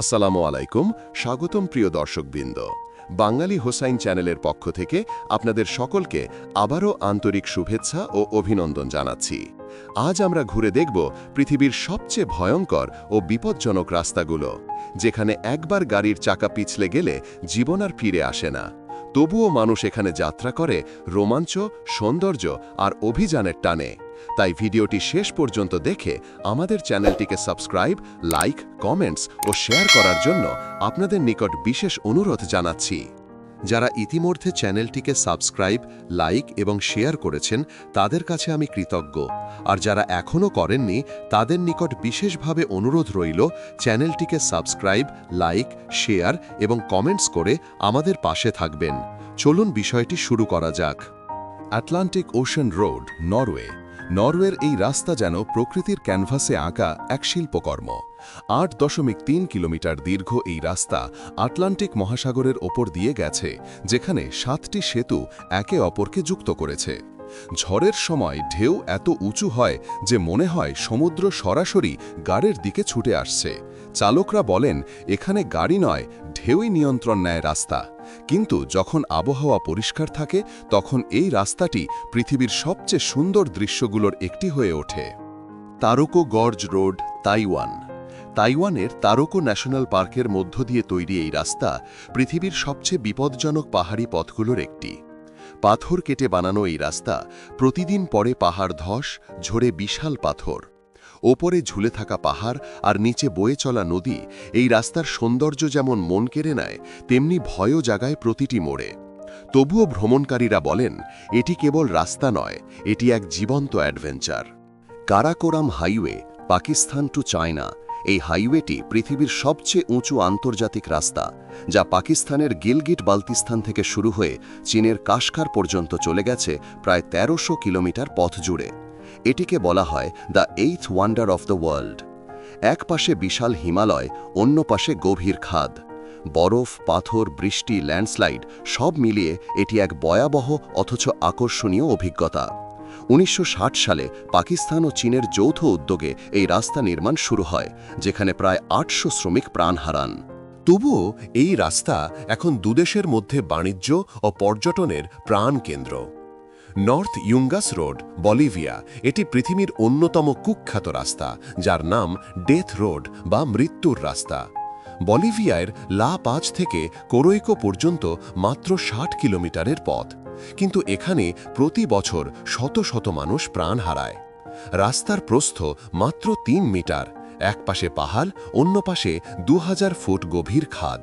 আসসালামু আলাইকুম, স্বাগতম প্রিয় দর্শকবৃন্দ। বাঙালি হোসাইন চ্যানেলের পক্ষ থেকে আপনাদের সকলকে আবারও আন্তরিক শুভেচ্ছা ও অভিনন্দন জানাচ্ছি। আজ আমরা ঘুরে দেখব পৃথিবীর সবচেয়ে ভয়ঙ্কর ও বিপজ্জনক রাস্তাগুলো, যেখানে একবার গাড়ির চাকা পিছলে গেলে জীবন আর ফিরে আসে না। তবুও মানুষ এখানে যাত্রা করে রোমাঞ্চ, সৌন্দর্য আর অভিযানের টানে। তাই ভিডিওটি শেষ পর্যন্ত দেখে আমাদের চ্যানেলটিকে সাবস্ক্রাইব, লাইক, কমেন্টস ও শেয়ার করার জন্য আপনাদের নিকট বিশেষ অনুরোধ জানাচ্ছি। যারা ইতিমধ্যে চ্যানেলটিকে সাবস্ক্রাইব, লাইক এবং শেয়ার করেছেন, তাদের কাছে আমি কৃতজ্ঞ। আর যারা এখনও করেননি, তাদের নিকট বিশেষভাবে অনুরোধ রইল, চ্যানেলটিকে সাবস্ক্রাইব, লাইক, শেয়ার এবং কমেন্টস করে আমাদের পাশে থাকবেন। চলুন বিষয়টি শুরু করা যাক। Atlantic ocean road, Norway. নরওয়ের এই রাস্তা যেন প্রকৃতির ক্যানভাসে আঁকা এক শিল্পকর্ম। আট দশমিক তিন কিলোমিটার দীর্ঘ এই রাস্তা আটলান্টিক মহাসাগরের ওপর দিয়ে গেছে, যেখানে সাতটি সেতু একে অপরকে যুক্ত করেছে। ঝড়ের সময় ঢেউ এত উঁচু হয় যে মনে হয় সমুদ্র সরাসরি গাড়ির দিকে ছুটে আসছে। চালকরা বলেন, এখানে গাড়ি নয়, ঢেউই নিয়ন্ত্রণ নেয় রাস্তা। কিন্তু যখন আবহাওয়া পরিষ্কার থাকে, তখন এই রাস্তাটি পৃথিবীর সবচেয়ে সুন্দর দৃশ্যগুলোর একটি হয়ে ওঠে। Taroko gorge road, Taiwan. তাইওয়ানের তারকো ন্যাশনাল পার্কের মধ্য দিয়ে তৈরি এই রাস্তা পৃথিবীর সবচেয়ে বিপজ্জনক পাহাড়ি পথগুলোর একটি। পাথর কেটে বানানো এই রাস্তা প্রতিদিন পরে পাহাড় ধস, ঝরে বিশাল পাথর। ওপরে ঝুলে থাকা পাহাড় আর নিচে বয়ে চলা নদী, এই রাস্তার সৌন্দর্য যেমন মন কেড়ে নেয়, তেমনি ভয়ও জাগায় প্রতিটি মোড়ে। তবুও ভ্রমণকারীরা বলেন, এটি কেবল রাস্তা নয়, এটি এক জীবন্ত adventure. Karakoram highway, Pakistan to China, এই হাইওয়েটি পৃথিবীর সবচেয়ে উঁচু আন্তর্জাতিক রাস্তা, যা পাকিস্তানের গিলগিট বালতিস্তান থেকে শুরু হয়ে চীনের কাশকার পর্যন্ত চলে গেছে প্রায় তেরোশো কিলোমিটার পথ জুড়ে এটিকে বলা হয় the eighth wonder of the world এক পাশে বিশাল হিমালয়, অন্য পাশে গভীর খাদ। বরফ, পাথর, বৃষ্টি, ল্যান্ডস্লাইড সব মিলিয়ে এটি এক ভয়াবহ অথচ আকর্ষণীয় অভিজ্ঞতা। উনিশশো ষাট সালে পাকিস্তান ও চীনের যৌথ উদ্যোগে এই রাস্তা নির্মাণ শুরু হয়, যেখানে প্রায় আটশো শ্রমিক প্রাণ হারান। তবুও এই রাস্তা এখন দুদেশের মধ্যে বাণিজ্য ও পর্যটনের প্রাণ কেন্দ্র নর্থ ইউঙ্গাস রোড, বলিভিয়া, এটি পৃথিবীর অন্যতম কুখ্যাত রাস্তা, যার নাম ডেথ রোড বা মৃত্যুর রাস্তা। বলিভিয়ার লা পাঁচ থেকে কোরৈকো পর্যন্ত মাত্র ষাট কিলোমিটারের পথ, কিন্তু এখানে প্রতি বছর শত শত মানুষ প্রাণ হারায়। রাস্তার প্রস্থ মাত্র তিন মিটার এক পাশে পাহাড় অন্য পাশে দু হাজার ফুট গভীর খাদ।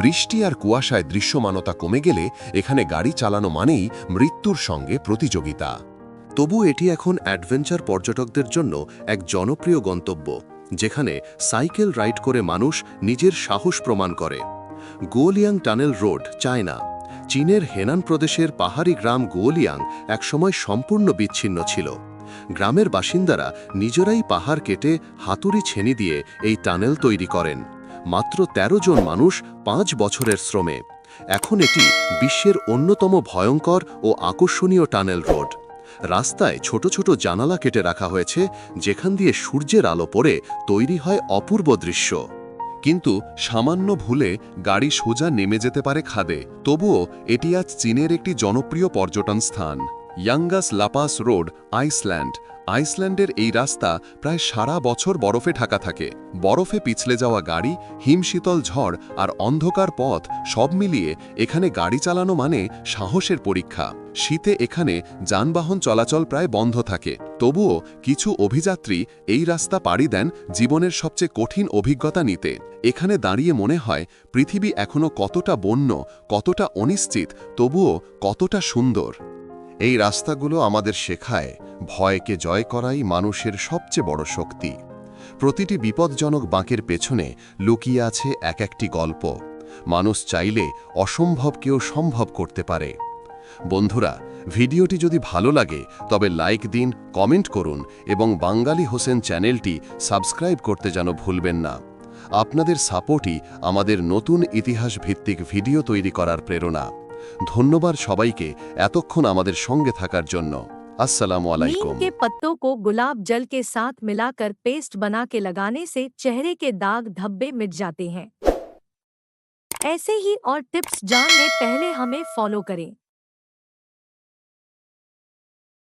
বৃষ্টি আর কুয়াশায় দৃশ্যমানতা কমে গেলে এখানে গাড়ি চালানো মানেই মৃত্যুর সঙ্গে প্রতিযোগিতা। তবু এটি এখন অ্যাডভেঞ্চার পর্যটকদের জন্য এক জনপ্রিয় গন্তব্য, যেখানে সাইকেল রাইড করে মানুষ নিজের সাহস প্রমাণ করে। গোলিয়াং টানেল রোড, চায়না, চীনের হেনান প্রদেশের পাহাড়ি গ্রাম গোলিয়াং একসময় সম্পূর্ণ বিচ্ছিন্ন ছিল। গ্রামের বাসিন্দারা নিজেরাই পাহাড় কেটে হাতুড়ি ছেনি দিয়ে এই টানেল তৈরি করেন। মাত্র ১৩ জন মানুষ পাঁচ বছরের শ্রমে। এখন এটি বিশ্বের অন্যতম ভয়ঙ্কর ও আকর্ষণীয় টানেল রোড। রাস্তায় ছোট ছোট জানালা কেটে রাখা হয়েছে, যেখান দিয়ে সূর্যের আলো পড়ে তৈরি হয় অপূর্ব দৃশ্য। কিন্তু সামান্য ভুলে গাড়ি সোজা নেমে যেতে পারে খাদে। তবুও এটি আজ চীনের একটি জনপ্রিয় পর্যটন স্থান। ইয়াঙ্গাস লাপাস রোড, আইসল্যান্ড। আইসল্যান্ডের এই রাস্তা প্রায় সারা বছর বরফে ঢাকা থাকে। বরফে পিছলে যাওয়া গাড়ি, হিমশীতল ঝড় আর অন্ধকার পথ সব মিলিয়ে এখানে গাড়ি চালানো মানে সাহসের পরীক্ষা। শীতে এখানে যানবাহন চলাচল প্রায় বন্ধ থাকে। তবুও কিছু অভিযাত্রী এই রাস্তা পাড়ি দেন জীবনের সবচেয়ে কঠিন অভিজ্ঞতা নিতে। এখানে দাঁড়িয়ে মনে হয় পৃথিবী এখনও কতটা বন্য, কতটা অনিশ্চিত, তবুও কতটা সুন্দর। এই রাস্তাগুলো আমাদের শেখায় ভয়কে জয় করাই মানুষের সবচেয়ে বড় শক্তি। প্রতিটি বিপজ্জনক বাঁকের পেছনে লুকিয়ে আছে এক একটি গল্প। মানুষ চাইলে অসম্ভবকেও সম্ভব করতে পারে। বন্ধুরা, ভিডিওটি যদি ভালো লাগে, তবে লাইক দিন, কমেন্ট করুন এবং বাঙালি হোসেন চ্যানেলটি সাবস্ক্রাইব করতে যেন ভুলবেন না। আপনাদের সাপোর্টই আমাদের নতুন ইতিহাস ভিত্তিক ভিডিও তৈরি করার প্রেরণা। ধন্যবাদ সবাইকে এতক্ষণ আমাদের সঙ্গে থাকার জন্য আসসালামু আলাইকুম नीम के पत्तों को गुलाब जल के साथ मिलाकर पेस्ट बना के लगाने से चेहरे के दाग धब्बे मिट जाते हैं ऐसे ही और टिप्स जानने पहले हमें फॉलो करें